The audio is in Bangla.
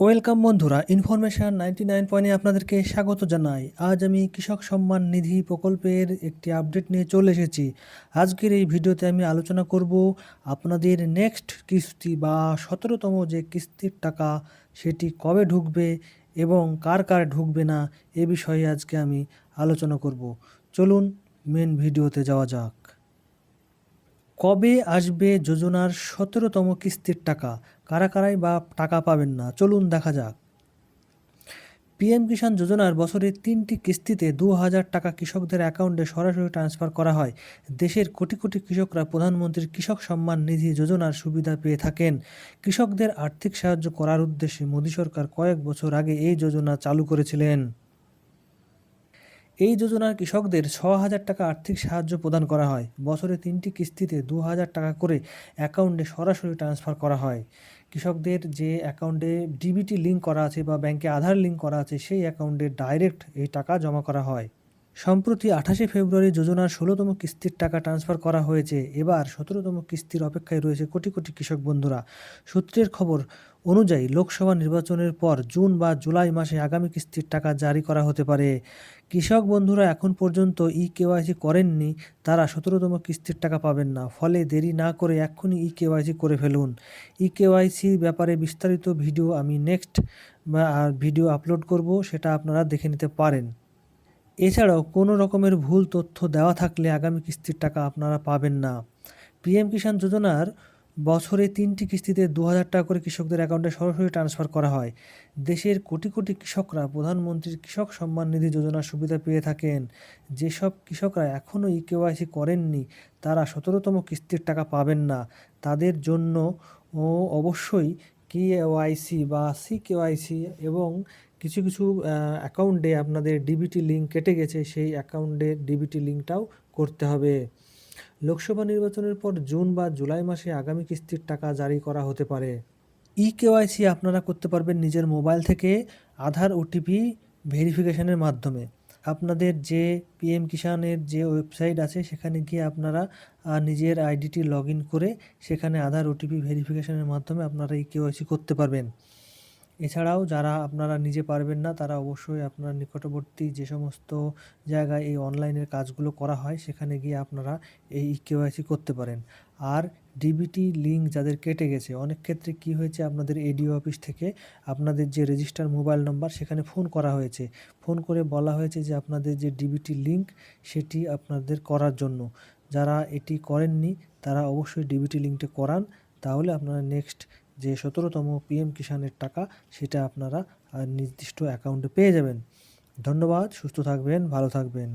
ওয়েলকাম বন্ধুরা, ইনফরমেশন নাইনটি নাইন পয়েন্টে আপনাদেরকে স্বাগত জানাই। আজ আমি কৃষক সম্মান নিধি প্রকল্পের একটি আপডেট নিয়ে চলে এসেছি। আজকের এই ভিডিওতে আমি আলোচনা করব আপনাদের নেক্সট কিস্তি বা সতেরোতম যে কিস্তির টাকা, সেটি কবে ঢুকবে এবং কার কার ঢুকবে না, এ বিষয়ে আজকে আমি আলোচনা করব। চলুন মেন ভিডিওতে যাওয়া যাক। কবে আসবে যোজনার সতেরোতম কিস্তির টাকা? কারা কারাই বা টাকা পাবেন না। চলুন দেখা যাক। পিএম কিষাণ যোজনার বছরে তিনটি কিস্তিতে দু হাজার টাকা কৃষকদের অ্যাকাউন্টে সরাসরি ট্রান্সফার করা হয়। দেশের কোটি কোটি কৃষকরা প্রধানমন্ত্রীর কৃষক সম্মান নিধি যোজনার সুবিধা পেয়ে থাকেন। কৃষকদের আর্থিক সাহায্য করার উদ্দেশ্যে মোদী সরকার কয়েক বছর আগে এই যোজনা চালু করেছিলেন। এই যোজনার কৃষকদের ছ হাজার টাকা আর্থিক সাহায্য প্রদান করা হয়। বছরে তিনটি কিস্তিতে দু হাজার টাকা করে অ্যাকাউন্টে সরাসরি ট্রান্সফার করা হয়। কৃষকদের যে অ্যাকাউন্টে ডিবিটি লিঙ্ক করা আছে বা ব্যাংকে আধার লিঙ্ক করা আছে, সেই অ্যাকাউন্টে ডাইরেক্ট এই টাকা জমা করা হয়। সম্প্রতি আঠাশে ফেব্রুয়ারি যোজনার ষোলোতম কিস্তির টাকা ট্রান্সফার করা হয়েছে। এবার সতেরোতম কিস্তির অপেক্ষায় রয়েছে কোটি কোটি কৃষক বন্ধুরা। সূত্রের খবর অনুযায়ী লোকসভা নির্বাচনের পর জুন বা জুলাই মাসে আগামী কিস্তির টাকা জারি করা হতে পারে। কৃষক বন্ধুরা এখন পর্যন্ত ই কেওয়াইসি করেননি, তারা সতেরোতম কিস্তির টাকা পাবেন না। ফলে দেরি না করে এক্ষুনি ই কেওয়াইসি করে ফেলুন। ই কেওয়াইসির ব্যাপারে বিস্তারিত ভিডিও আমি নেক্সট ভিডিও আপলোড করব, সেটা আপনারা দেখে নিতে পারেন। এছাড়াও কোনো রকমের ভুল তথ্য দেওয়া থাকলে আগামী কিস্তির টাকা আপনারা পাবেন না। পিএম কিষাণ যোজনার বছরে তিনটি কিস্তিতে দু হাজার টাকা করে কৃষকদের অ্যাকাউন্টে সরাসরি ট্রান্সফার করা হয়। দেশের কোটি কোটি কৃষকরা প্রধানমন্ত্রীর কৃষক সম্মান নিধি যোজনার সুবিধা পেয়ে থাকেন। যেসব কৃষকরা এখনও কেওয়াইসি করেননি, তারা সতেরোতম কিস্তির টাকা পাবেন না। তাদের জন্য ও অবশ্যই কেওয়াইসি বা সি কেওয়াইসি এবং কিছু কিছু অ্যাকাউন্টে আপনাদের ডিবিটি লিঙ্ক কেটে গেছে, সেই অ্যাকাউন্টে ডিবিটি লিঙ্কটাও করতে হবে। লোকসভা নির্বাচনের পর জুন বা জুলাই মাসে আগামী কিস্তির টাকা জারি করা হতে পারে। ই কেওয়াইসি আপনারা করতে পারবেন নিজের মোবাইল থেকে আধার ওটিপি ভেরিফিকেশনের মাধ্যমে। আপনাদের যে পিএম কিষানের যে ওয়েবসাইট আছে, সেখানে গিয়ে আপনারা নিজের আইডিটি লগ করে সেখানে আধার ওটিপি ভেরিফিকেশনের মাধ্যমে আপনারা এই কেওয়াইসি করতে পারবেন। এছাড়াও যারা আপনারা নিজে পারবেন না, তারা অবশ্যই আপনার নিকটবর্তী যে সমস্ত জায়গায় এই অনলাইনের কাজগুলো করা হয়, সেখানে গিয়ে আপনারা এই কেওয়াইসি করতে পারেন। আর ডিবিটি লিঙ্ক যাদের কেটে গেছে, অনেক ক্ষেত্রে কি হয়েছে, আপনাদের এডিও অফিস থেকে আপনাদের যে রেজিস্টার মোবাইল নম্বর, সেখানে ফোন করা হয়েছে। ফোন করে বলা হয়েছে যে আপনাদের যে ডিবিটি লিঙ্ক, সেটি আপনাদের করার জন্য। যারা এটি করেননি, তারা অবশ্যই ডিবিটি লিঙ্কটা করান। তাহলে আপনারা নেক্সট যে সতেরোতম পিএম কিষানের টাকা, সেটা আপনারা নির্দিষ্ট অ্যাকাউন্টে পেয়ে যাবেন। ধন্যবাদ, সুস্থ থাকবেন, ভালো থাকবেন।